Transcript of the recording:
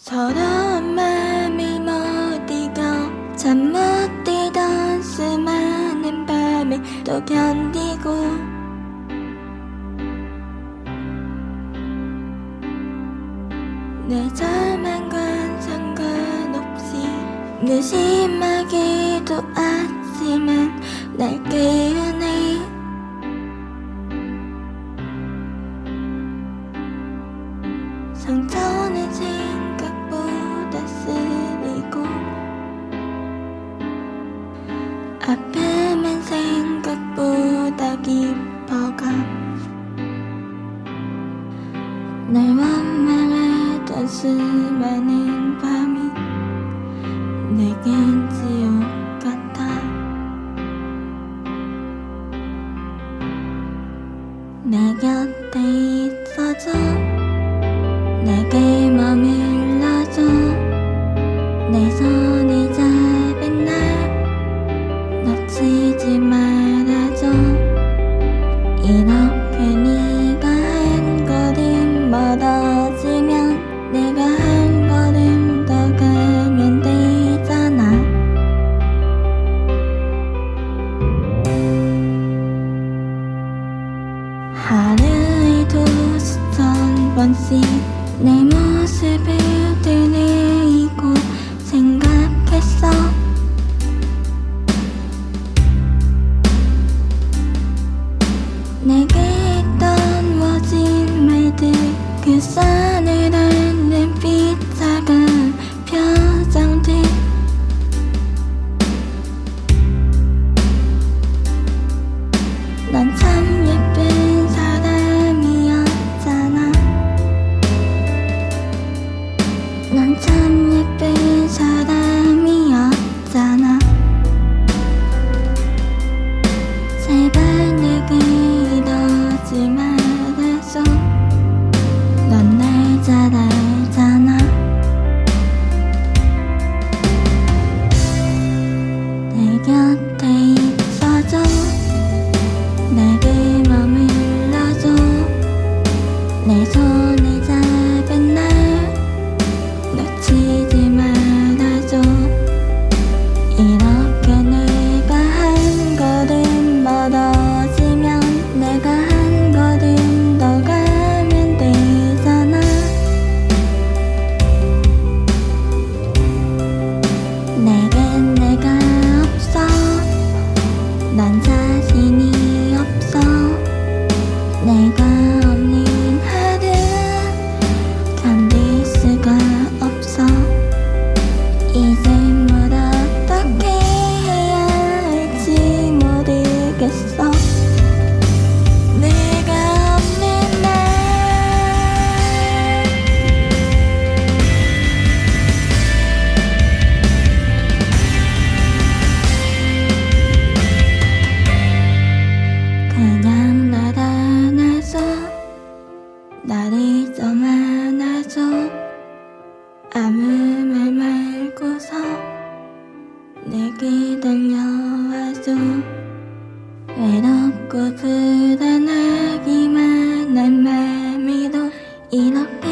서러운 못 이겨 잠못 들던 수많은 밤을 또 견디고 내 자만과 상관없이 느심하기도 하지만 날 깨우네. 상처는 생 아픔은 생각보다 깊어가 날 원망하던 수많은 밤이 내겐 지옥 같아. 내 곁에 있어줘. 내게 머물 하루에도 수천 번씩 내 모습을 되뇌이고 생각했어 넌참 예쁜 사람 날이 좀 안아줘 아무 말 말고서 내게 달려와줘 외롭고 불안하기만 한 맘에도 이렇게